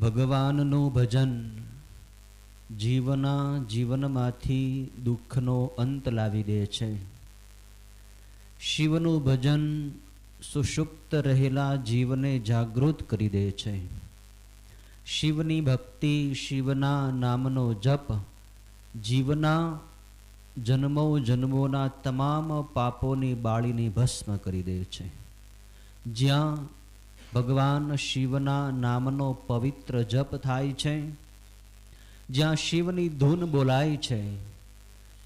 ભગવાનનું ભજન જીવના જીવનમાંથી દુઃખનો અંત લાવી દે છે. શિવનું ભજન સુષુપ્ત રહેલા જીવને જાગૃત કરી દે છે. શિવની ભક્તિ શિવના નામનો જપ, જીવના જન્મો જન્મોના તમામ પાપોની બાળીને ભસ્મ કરી દે છે. જ્યાં ભગવાન શિવના નામનો પવિત્ર જપ થાય છે. જ્યાં શિવની ધૂન બોલાય છે,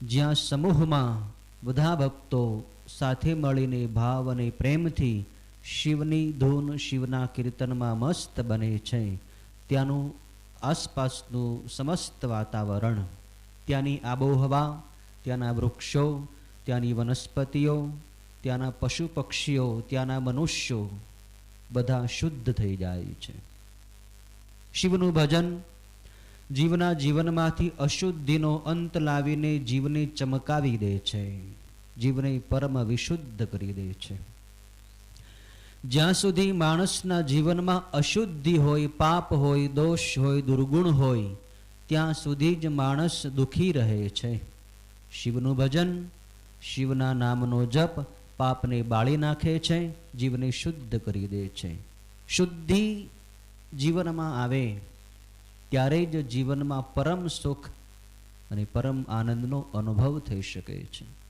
જ્યાં સમૂહમાં બધા ભક્તો સાથે મળીને ભાવ અને પ્રેમથી શિવની ધૂન શિવના કીર્તનમાં મસ્ત બને છે. ત્યાંનું આસપાસનું સમસ્ત વાતાવરણ, ત્યાંની આબોહવા, ત્યાંના વૃક્ષો, ત્યાંની વનસ્પતિઓ, ત્યાંના પશુ પક્ષીઓ, ત્યાંના મનુષ્યો બધા શુદ્ધ થઈ જાય છે. શિવનું ભજન જીવના જીવનમાંથી અશુદ્ધિનો અંત લાવીને જીવને ચમકાવી દે છે. જીવને પરમ વિશુદ્ધ કરી દે છે. જ્યાં સુધી માણસના જીવનમાં અશુદ્ધિ હોય, પાપ હોય, દોષ હોય, દુર્ગુણ હોય, ત્યાં સુધી જ માણસ દુઃખી રહે છે. શિવનું ભજન, શિવના નામનો જપ પાપને બાળી નાખે છે, જીવને શુદ્ધ કરી દે છે. શુદ્ધિ જીવનમાં આવે ત્યારે જ જીવનમાં પરમ સુખ અને પરમ આનંદનો અનુભવ થઈ શકે છે.